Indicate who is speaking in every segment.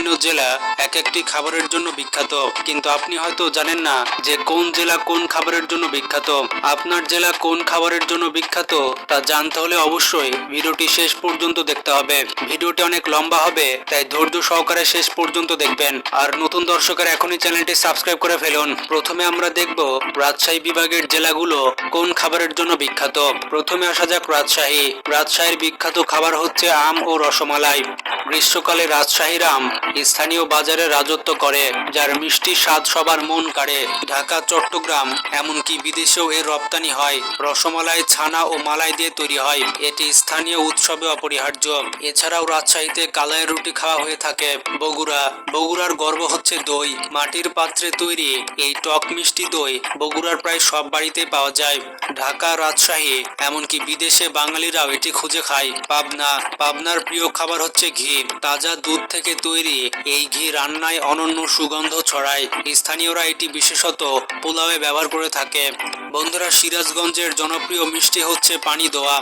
Speaker 1: বিভিন্ন জেলা এক একটি খাবারের জন্য বিখ্যাত। কিন্তু আপনি হয়তো জানেন না যে কোন জেলা কোন খাবারের জন্য বিখ্যাত। আপনার জেলা কোন খাবারের জন্য বিখ্যাত তা জানতে হলে অবশ্যই ভিডিওটি শেষ পর্যন্ত দেখতে হবে। ভিডিওটি অনেক লম্বা হবে, তাই ধৈর্য সহকারে শেষ পর্যন্ত দেখবেন। আর নতুন দর্শকের এখনই চ্যানেলটি সাবস্ক্রাইব করে ফেলুন। প্রথমে আমরা দেখব রাজশাহী বিভাগের জেলাগুলো কোন খাবারের জন্য বিখ্যাত। প্রথমে আসা যাক রাজশাহী। রাজশাহীর বিখ্যাত খাবার হচ্ছে আম ও রসমালাই। গ্রীষ্মকালে রাজশাহীর আম স্থানীয় বাজারে রাজত্ব করে, যার মিষ্টি স্বাদ সবার মন কাড়ে। ঢাকা, চট্টগ্রাম, এমনকি বিদেশেও এর রপ্তানি হয়। রসমালাই, ছানা ও মালাই দিয়ে তৈরি হয়। এটি স্থানীয় উৎসবে অপরিহার্য। এছাড়াও রাজশাহীতে কালাই রুটি খাওয়া হয়ে থাকে। বগুড়া, বগুড়ার গর্ব হচ্ছে দই। মাটির পাত্রে তৈরি এই টক মিষ্টি দই বগুড়ার প্রায় সব বাড়িতে পাওয়া যায়। ঢাকা, রাজশাহী, এমনকি বিদেশে বাঙালিরাও এটি খুঁজে খায়। পাবনা, পাবনার প্রিয় খাবার হচ্ছে ঘি। তাজা দুধ থেকে তৈরি এই ঘি রান্নায় অনন্য সুগন্ধ ছড়ায়। স্থানীয়রা এটি বিশেষত পোলাওয়ে ব্যবহার করে থাকে। বন্ধুরা, সিরাজগঞ্জের জনপ্রিয় মিষ্টি হচ্ছে পানি দোয়া।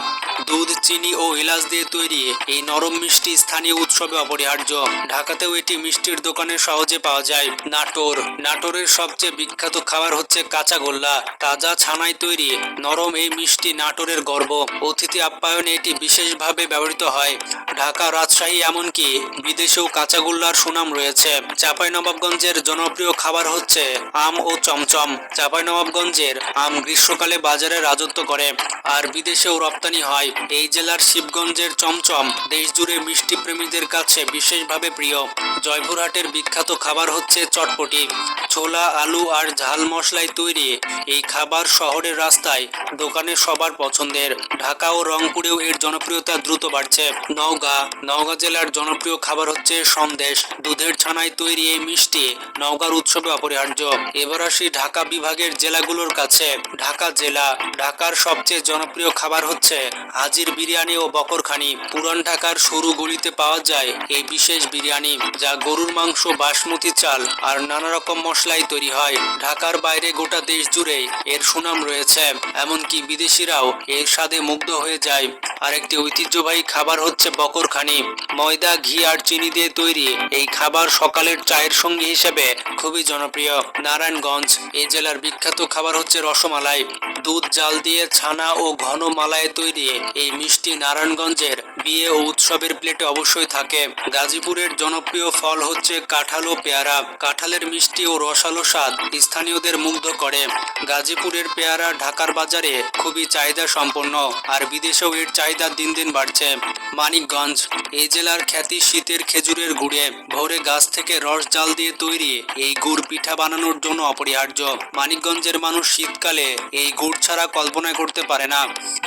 Speaker 1: দুধ, চিনি ও এলাচ দিয়ে তৈরি এই নরম মিষ্টি স্থানীয় উৎসবে অপরিহার্য। ঢাকাতেও এটি মিষ্টির দোকানে সহজে পাওয়া যায়। নাটোর। নাটোরের সবচেয়ে বিখ্যাত খাবার হচ্ছে কাঁচা গোল্লা। তাজা ছানায় তৈরি নরম এই মিষ্টি নাটোরের গর্ব। অতিথি আপ্যায়নে এটি বিশেষভাবে ব্যবহৃত হয়। ঢাকা রাজশাহী এমনকি বিদেশেও কাঁচাগোল্লার সুনাম রয়েছে। চাঁপাইনবাবগঞ্জের জনপ্রিয় খাবার হচ্ছে আম ও চমচম। চাঁপাইনবাবগঞ্জের আম গ্রীষ্মকালে বাজারে রাজত্ব করে আর বিদেশেও রপ্তানি হয়। এই জেলার শিবগঞ্জের চমচম দেশজুড়ে মিষ্টি প্রেমীদের কাছে বিশেষভাবে প্রিয়। জয়পুরহাটের বিখ্যাত খাবার হচ্ছে চটপটি। ছোলা, আলু আর ঝাল মশলায় তৈরি এই খাবার শহরের রাস্তায় দোকানে সবার পছন্দের। ঢাকা ও রংপুরেও এর জনপ্রিয়তা দ্রুত বাড়ছে। নওগাঁ নওগাঁ জেলার জনপ্রিয় খাবার হচ্ছে সন্দেশ। দুধের ছানায় তৈরি এই মিষ্টি নওগাঁর উৎসবে অপরিহার্য। এবার আসি ঢাকা বিভাগের জেলাগুলোর কাছে। ঢাকা জেলা, ঢাকার সবচেয়ে জনপ্রিয় খাবার হচ্ছে হাজির বিরিয়ানি ও বকরখানি। পুরান ঢাকার সরু গলিতে পাওয়া যায় এই বিশেষ বিরিয়ানি, যা গরুর মাংস, বাসমতি চাল আর নানা রকম মশলায় তৈরি হয়। ঢাকার বাইরে গোটা দেশ জুড়েই এর সুনাম রয়েছে। এমনকি বিদেশিরাও এর স্বাদে মুগ্ধ হয়ে যায়। আরেকটি ঐতিহ্যবাহী খাবার হচ্ছে বকরখানি ময়দা, ঘি আর চিনি দিয়ে তৈরি এই খাবার সকালের চায়ের সঙ্গী হিসেবে খুবই জনপ্রিয়। নারায়ণগঞ্জ এই জেলার বিখ্যাত খাবার হচ্ছে রসমালাই। দুধ, জাল দিয়ে ছানা ও ঘন মালায় তৈরি এই মিষ্টি নারায়ণগঞ্জের বিয়ে ও উৎসবের প্লেটে অবশ্যই থাকে। গাজীপুরের জনপ্রিয় ফল হচ্ছে কাঁঠাল ও পেয়ারা। কাঁঠালের মিষ্টি ও রসালো স্বাদ স্থানীয়দের মুগ্ধ করে। গাজীপুরের পেয়ারা ঢাকার বাজারে খুবই চাহিদা সম্পন্ন আর বিদেশেও এর চাহিদা দিন দিন বাড়ছে। মানিকগঞ্জ, এই জেলার খ্যাতি শীতের খেজুরের গুড়ে। ভোরে গাছ থেকে রস জাল দিয়ে তৈরি এই গুড় পিঠা বানানোর জন্য অপরিহার্য। মানিকগঞ্জের মানুষ শীতকালে এই গুড় ছাড়া কল্পনা করতে পারে না।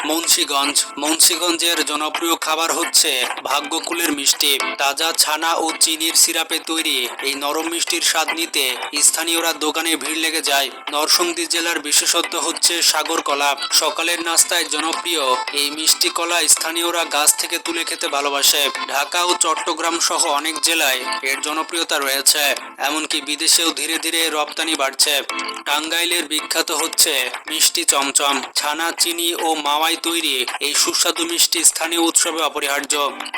Speaker 1: মুন্সীগঞ্জ, মুন্সীগঞ্জের জনপ্রিয় খাবার হচ্ছে ভাগ্যকুলের মিষ্টি। তাজা ছানা ও চিনির সিরাপে তৈরি এই নরম মিষ্টির স্বাদ নিতে স্থানীয়রা দোকানে ভিড় লেগে যায়। নরসিংদী জেলার বিশেষত্ব হচ্ছে সাগর কলা সকালের নাস্তায় জনপ্রিয় এই মিষ্টি কলা স্থানীয়রা গাছ থেকে তুলে খেতে ভালোবাসে। ঢাকা ও চট্টগ্রাম সহ অনেক জেলায় এর জনপ্রিয়তা রয়েছে, এমনকি বিদেশেও ধীরে ধীরে রপ্তানি বাড়ছে। টাঙ্গাইলের বিখ্যাত হচ্ছে মিষ্টি চমচম, ছানা, চিনি ও মাওয়াই তৈরি এই সুস্বাদু মিষ্টি স্থানীয় উৎসবে অপরিহার্য।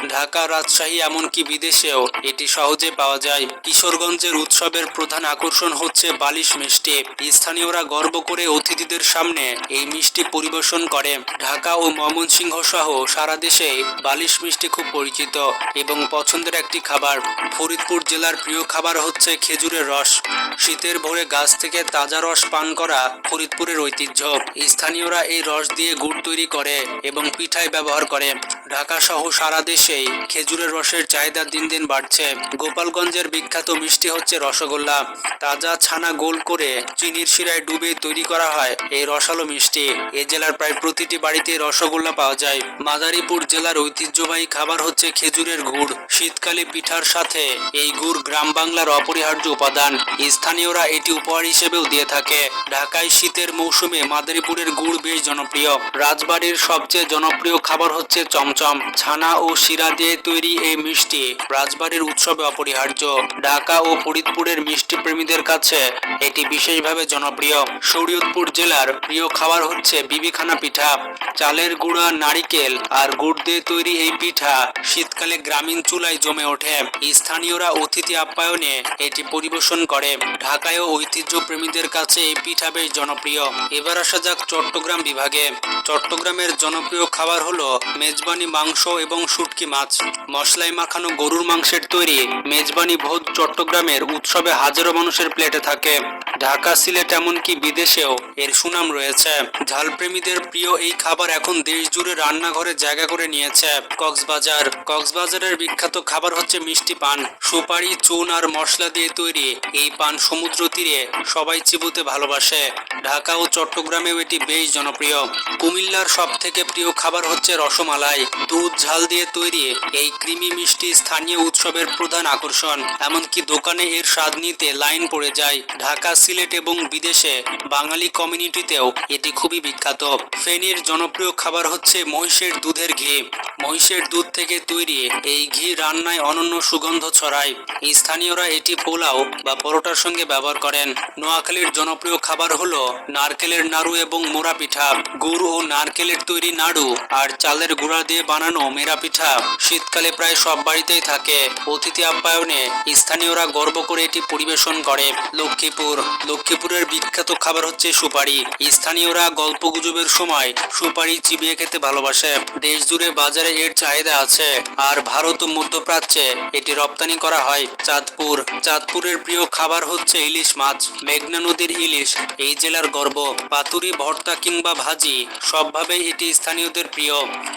Speaker 1: ঢাকা রাজশাহী এমনকি বিদেশেও এটি সহজে পাওয়া যায়। কিশোরগঞ্জের উৎসবের প্রধান আকর্ষণ হচ্ছে বালিশ মিষ্টি। স্থানীয়রা গর্ব করে অতিথিদের সামনে এই মিষ্টি পরিবেশন করে। ঢাকা ও ময়মনসিংহ সহ সারা দেশে বালিশ মিষ্টি খুব পরিচিত এবং পছন্দের একটি খাবার। ফরিদপুর জেলার প্রিয় খাবার হচ্ছে খেজুরের রস। শীতের ভোরে গাছ থেকে তাজা রস পান করা ফরিদপুরের ঐতিহ্য। স্থানীয়রা এই রস দিয়ে গুড় তৈরি করে এবং পিঠায় ব্যবহার করে। ঢাকা সহ সারা দেশেই খেজুরের রসের চাহিদা দিন দিন বাড়ছে। গোপালগঞ্জের বিখ্যাত মিষ্টি হচ্ছে রসগোল্লা। তাজা ছানা গোল করে চিনির শিরায় ডুবে তৈরি করা হয় এই রসালো মিষ্টি। এ জেলার প্রায় প্রতিটি বাড়িতে রসগোল্লা পাওয়া যায়। মাদারীপুর জেলার ঐতিহ্যবাহী খাবার হচ্ছে খেজুরের গুড়। শীতকালে পিঠার সাথে এই গুড় গ্রাম বাংলার অপরিহার্য উপাদান। স্থানীয়রা এটি উপহার হিসেবেও দিয়ে থাকে। ঢাকায় শীতের মৌসুমে মাদারীপুরের গুড় বেশ জনপ্রিয়। রাজবাড়ির সবচেয়ে জনপ্রিয় খাবার হচ্ছে চমচম। চমচম ছানা ও শিরা দিয়ে তৈরি এই মিষ্টি রাজবাড়ির উৎসবে অপরিহার্য। ঢাকা ও ফরিদপুরের মিষ্টি প্রেমীদের কাছে এটি বিশেষভাবে জনপ্রিয়। শরীয়তপুর জেলার প্রিয় খাবার হচ্ছে বিবিখানা পিঠা, চালের গুঁড়া, নারিকেল আর গুড় দিয়ে তৈরি এই পিঠা শীতকালে গ্রামীণ চুলায় জমে ওঠে। স্থানীয়রা অতিথি আপ্যায়নে এটি পরিবেশন করে। ঢাকায় ঐতিহ্য প্রেমীদের কাছে এই পিঠা বেশ জনপ্রিয়। এবার আসা যাক চট্টগ্রাম বিভাগে। চট্টগ্রামের জনপ্রিয় খাবার হলো মেজবানি মাংস এবং শুটকি মাছ মশলায় মাখানো গরুর মাংসের তৈরি মেজবানি ভোজ চট্টগ্রামের উৎসবে হাজারো মানুষের প্লেটে থাকে। ঢাকা, সিলেট এমনকি বিদেশেও এর সুনাম রয়েছে। ঝালপ্রেমীদের প্রিয় এই খাবার এখন দেশ জুড়ে রান্নাঘরে জায়গা করে নিয়েছে কক্সবাজার। কক্সবাজারের বিখ্যাত খাবার হচ্ছে মিষ্টি পান। সুপারি, চুন আর মশলা দিয়ে তৈরি এই পান সমুদ্র তীরে সবাই চিবুতে ভালোবাসে। ঢাকা ও চট্টগ্রামেও এটি বেশ জনপ্রিয়। কুমিল্লার সব থেকে প্রিয় খাবার হচ্ছে রসমালাই। দুধ ঝাল দিয়ে তৈরি এই কৃমি মিষ্টি স্থানীয় উৎসবের প্রধান আকর্ষণ। এমনকি দোকানে এর স্বাদ নিতে লাইন পড়ে যায়। ঢাকা, সিলেট এবং বিদেশে বাঙালি কমিউনিটিতেও এটি খুবই বিখ্যাত। ফেনীর জনপ্রিয় খাবার হচ্ছে মহিষের দুধের ঘি। মহিষের দুধ থেকে তৈরি এই ঘি রান্নায় অনন্য সুগন্ধ ছড়ায়। স্থানীয়রা এটি পোলাও বা পরোটার সঙ্গে ব্যবহার করেন। নোয়াখালীর জনপ্রিয় খাবার হলো নারকেলের নাড়ু এবং মোরা পিঠা। গুড় ও নারকেলের তৈরি নাড়ু আর চালের গুঁড়া দিয়ে বানানো মেরা পিঠা। শীতকালে প্রায় সব বাড়িতেই থাকে। অতিথি আপ্যায়নে স্থানীয়রা গর্ব করে এটি পরিবেশন করে। লক্ষ্মীপুর। লক্ষ্মীপুরের বিখ্যাত খাবার হচ্ছে সুপারি। স্থানীয়রা গল্পগুজবের সময় সুপারি চিবিয়ে খেতে ভালোবাসে। দেশ জুড়ে বাজারে এর চাহিদা আছে। আর ভারত ও মধ্যপ্রাচ্যে এটি রপ্তানি করা হয় চাঁদপুর। চাঁদপুরের প্রিয় খাবার হচ্ছে ইলিশ মাছ। মেঘনা নদীর ইলিশ, এই জেলার গর্ব। পাতুরি, ভর্তা কিংবা ভাজি সবভাবেই এটি স্থানীয়দের প্রিয়।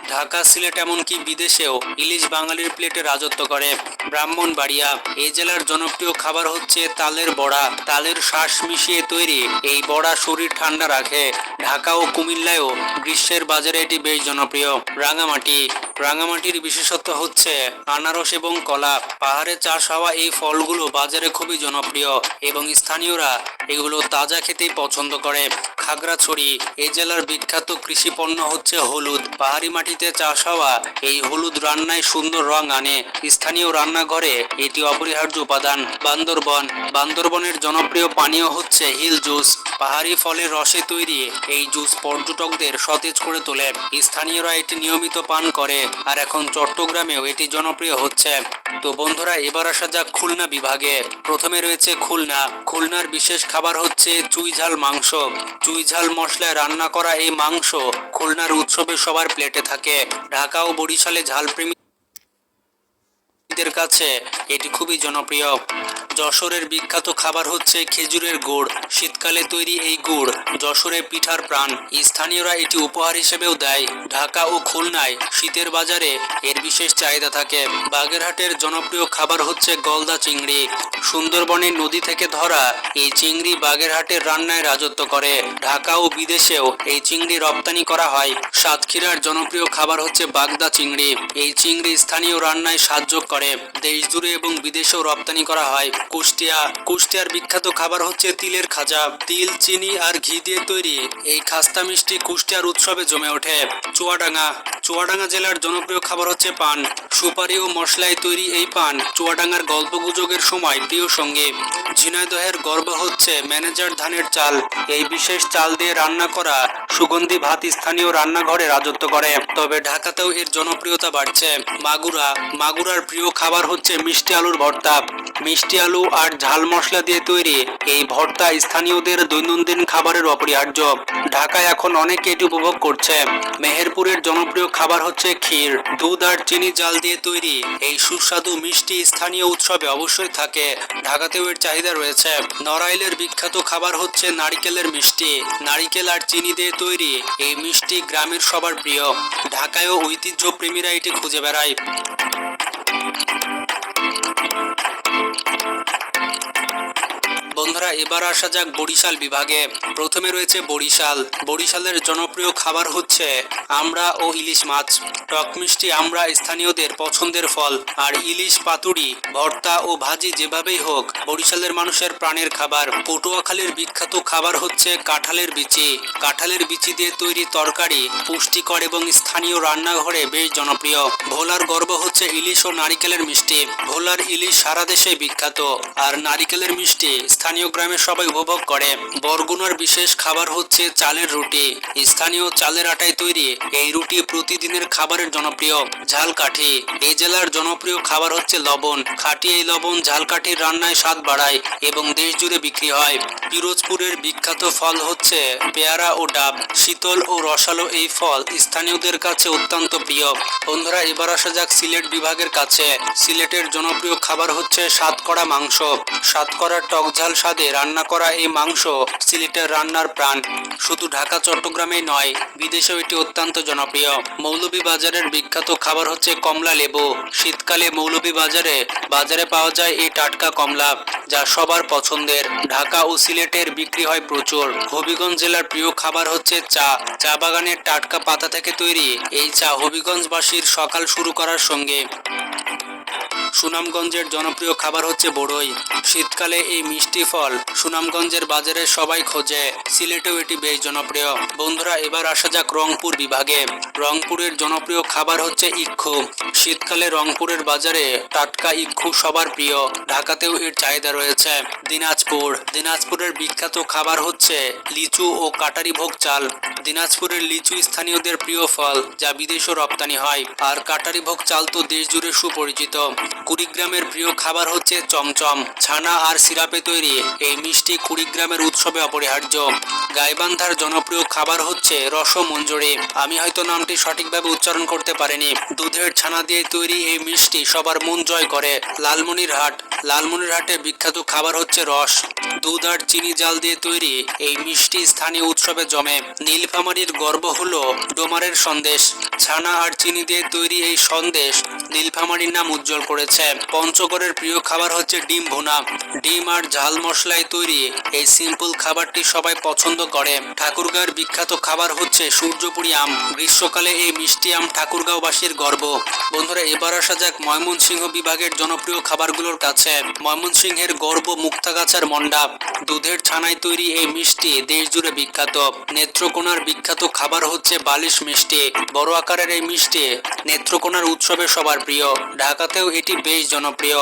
Speaker 1: ঢাকা সিলেট এমনকি বিদেশেও ইলিশ বাঙালির প্লেটে রাজত্ব করে। ব্রাহ্মণবাড়িয়া এই জেলার জনপ্রিয় খাবার হচ্ছে তালের বড়া। তালের শ্বাস মিশিয়ে তৈরি এই বড়া শরীর ঠান্ডা রাখে। ঢাকা ও কুমিল্লায়ও গ্রীষ্মের বাজারে এটি বেশ জনপ্রিয়। রাঙামাটি। রাঙামাটির বিশেষত্ব হচ্ছে আনারস এবং কলা। পাহাড়ে চাষ হওয়া এই ফলগুলো বাজারে খুবই জনপ্রিয় এবং স্থানীয়রা এগুলো তাজা খেতেই পছন্দ করে। খাগড়াছড়ি এই জেলার বিখ্যাত কৃষি পণ্য হচ্ছে হলুদ। পাহাড়ি মাটিতে চাষ হওয়া এই হলুদ রান্নায় সুন্দর রং আনে। স্থানীয় রান্নাঘরে এটি অপরিহার্য উপাদান। বান্দরবন, বান্দরবনের জনপ্রিয় পানীয় হচ্ছে হিল জুস। পাহাড়ি ফলের রসে তৈরি এই জুস পর্যটকদের সতেজ করে তোলে। স্থানীয়রা এটি নিয়মিত পান করে, আর এখন চট্টগ্রামেও এটি জনপ্রিয় হচ্ছে। তো বন্ধুরা, এবার আসা যাক খুলনা বিভাগে। প্রথমে রয়েছে খুলনা। খুলনার বিশেষ খাবার হচ্ছে চুই ঝাল মাংস। চুই ঝাল মশলায় রান্না করা এই মাংস খুলনার উৎসবে সবার প্লেটে থাকে। ঢাকা ও বরিশালে ঝাল প্রেমী কাছে এটি খুবই জনপ্রিয়। যশোরের বিখ্যাত খাবার হচ্ছে খেজুরের গুড়। শীতকালে তৈরি এই গুড় যশোরের পিঠার প্রাণ। স্থানীয়রা এটি উপহার হিসেবেও দেয়। ঢাকা ও খুলনায় শীতের বাজারে এর বিশেষ চাহিদা থাকে। বাগেরহাটের জনপ্রিয় খাবার হচ্ছে গলদা চিংড়ি। সুন্দরবনের নদী থেকে ধরা এই চিংড়ি বাগেরহাটের রান্নায় রাজত্ব করে। ঢাকা ও বিদেশেও এই চিংড়ি রপ্তানি করা হয়। সাতক্ষীরার জনপ্রিয় খাবার হচ্ছে বাগদা চিংড়ি। এই চিংড়ি স্থানীয় রান্নায় সাহায্য করে। দেশ জুড়ে এবং বিদেশেও রপ্তানি করা হয়। কুষ্টিয়া, কুষ্টিয়ার বিখ্যাত খাবার হচ্ছে তিলের খাজা। তিল, চিনি আর ঘি দিয়ে তৈরি এই খাস্তা মিষ্টি কুষ্টিয়ার উৎসবে জমে ওঠে। চুয়াডাঙ্গা চুয়াডাঙ্গা জেলার জনপ্রিয় খাবার হচ্ছে পান। সুপারি ও মশলায় তৈরি এই পান চুয়াডাঙ্গার গল্পগুজবের সময় প্রিয় সঙ্গী। ঝিনাইদহের গর্ব হচ্ছে ম্যানেজার ধানের চাল। এই বিশেষ চাল দিয়ে রান্না করা সুগন্ধি ভাত স্থানীয় রান্নাঘরে রাজত্ব করে। তবে ঢাকাতেও এর জনপ্রিয়তা বাড়ছে। মাগুরা, মাগুরার প্রিয় খাবার হচ্ছে মিষ্টি আলুর ভর্তা। মিষ্টি আলু আর ঝাল মশলা দিয়ে তৈরি এই ভর্তা স্থানীয়দের দৈনন্দিন খাবারের অপরিহার্য। ঢাকায় এখন অনেকে এটি উপভোগ করছে। মেহেরপুরের জনপ্রিয় খাবার হচ্ছে ক্ষীর। দুধ আর চিনি জাল দিয়ে তৈরি। এই সুস্বাদু, মিষ্টি, স্থানীয় উৎসবে অবশ্যই থাকে। ঢাকাতেও এর চাহিদা রয়েছে। নড়াইলের বিখ্যাত খাবার হচ্ছে নারিকেলের মিষ্টি। নারিকেল আর চিনি দিয়ে তৈরি। এই মিষ্টি গ্রামের সবার প্রিয়। ঢাকায়ও ঐতিহ্য প্রেমীরা এটি খুঁজে বেড়ায়। বন্ধুরা, এবার আসা যাক বরিশাল বিভাগে। প্রথমে রয়েছে বরিশাল। বরিশালের জনপ্রিয় খাবার হচ্ছে আমড়া ও ইলিশ মাছ। টক মিষ্টি আমরা, স্থানীয়দের পছন্দের ফল। আর ইলিশ পাতুরি, ভর্তা ও ভাজি যেভাবেই হোক, বরিশালের মানুষের প্রাণের খাবার। পটুয়াখালীর বিখ্যাত খাবার হচ্ছে কাঁঠালের বিচি। কাঁঠালের বিচি দিয়ে তৈরি তরকারি পুষ্টিকর এবং স্থানীয় রান্নাঘরে বেশ জনপ্রিয়। ভোলার গর্ব হচ্ছে ইলিশ ও নারিকেলের মিষ্টি। ভোলার ইলিশ সারা দেশে বিখ্যাত। আর নারিকেলের মিষ্টি স্থানীয় গ্রামে সবাই উপভোগ করে। বরগুনার বিশেষ খাবার হচ্ছে চালের রুটি। স্থানীয় চালের আটায় তৈরি এই রুটি প্রতিদিনের খাবারের জনপ্রিয় ঝালকাঠি। এই জেলার জনপ্রিয় খাবার হচ্ছে লবণ। খাঁটি এই লবণ ঝালকাঠির রান্নায় স্বাদ বাড়ায় এবং দেশ জুড়ে বিক্রি হয়। পিরোজপুরের বিখ্যাত ফল হচ্ছে পেয়ারা ও ডাব। শীতল ও রসালো এই ফল স্থানীয়দের কাছে অত্যন্ত প্রিয়। বন্ধুরা, এবার আসা যাক সিলেট বিভাগের কাছে। সিলেটের জনপ্রিয় খাবার হচ্ছে সাতকড়া মাংস। সাতকড়ার টকঝাল স্বাদে রান্না করা এই মাংস সিলেটের রান্নার প্রাণ। শুধু ঢাকা, চট্টগ্রামেই নয়, বিদেশেও এটি অত্যন্ত জনপ্রিয়। মৌলভীবাজারের বিখ্যাত খাবার হচ্ছে কমলা লেবু। শীতকালে মৌলভীবাজারে বাজারে পাওয়া যায় এই টাটকা কমলা, যা সবার পছন্দের। ঢাকা ও সিলেটের বিক্রি হয় প্রচুর। হবিগঞ্জ জেলার প্রিয় খাবার হচ্ছে চা। চা বাগানের টাটকা পাতা থেকে তৈরি এই চা হবিগঞ্জবাসীর সকাল শুরু করার সঙ্গে। সুনামগঞ্জের জনপ্রিয় খাবার হচ্ছে বড়ই। শীতকালে এই মিষ্টি ফল সুনামগঞ্জের বাজারে সবাই খোঁজে। সিলেটেও এটি বেশ জনপ্রিয়। বন্ধুরা, এবার আসা যাক রংপুর বিভাগে। রংপুরের জনপ্রিয় খাবার হচ্ছে ইক্ষু। শীতকালে রংপুরের বাজারে টাটকা ইক্ষু সবার প্রিয়। ঢাকাতেও এর চাহিদা রয়েছে। দিনাজপুর। দিনাজপুরের বিখ্যাত খাবার হচ্ছে লিচু ও কাটারি ভোগ চাল। দিনাজপুরের লিচু স্থানীয়দের প্রিয় ফল, যা বিদেশও রপ্তানি হয়। আর কাটারি ভোগ চাল তো দেশ জুড়ে সুপরিচিত। কুড়িগ্রামের প্রিয় খাবার হচ্ছে চমচম। ছানা আর সিরাপে তৈরি এই মিষ্টি কুড়িগ্রামের উৎসবে অপরিহার্য। গাইবান্ধার জনপ্রিয় খাবার হচ্ছে রসমঞ্জুরি। আমি হয়তো নামটি সঠিকভাবে উচ্চারণ করতে পারিনি। দুধের ছানা দিয়ে তৈরি এই মিষ্টি সবার মন জয় করে। লালমনিরহাট। লালমনিরহাটে বিখ্যাত খাবার হচ্ছে রস। দুধ আর চিনি জাল দিয়ে তৈরি এই মিষ্টি স্থানীয় উৎসবে জমে। নীলফামারীর গর্ব হলো ডোমারের সন্দেশ। ছানা আর চিনি দিয়ে তৈরি এই সন্দেশ নীলফামারীর নাম উজ্জ্বল করেছে। পঞ্চগড়ের প্রিয় খাবার হচ্ছে ডিম ভুনা। ডিম আর ঝাল মশলায় তৈরি এই সিম্পল খাবারটি সবাই পছন্দ করে। ঠাকুরগাঁওয়ের বিখ্যাত খাবার হচ্ছে সূর্যপুরি আম। গ্রীষ্মকালে এই মিষ্টি আম ঠাকুরগাঁওবাসীর গর্ব। বন্ধুরা, এবার আসা যাক ময়মনসিংহ বিভাগের জনপ্রিয় খাবারগুলোর কাছে। ময়মনসিংহের গর্ব মুক্তাগাছার মন্ডা দুধের ছানায় তৈরি এই মিষ্টি দেশ জুড়ে বিখ্যাত। নেত্রকোনার বিখ্যাত খাবার হচ্ছে বালিশ মিষ্টি। বড় আকারের এই মিষ্টি নেত্রকোনার উৎসবে সবার প্রিয়। ঢাকাতেও এটি বেশ জনপ্রিয়।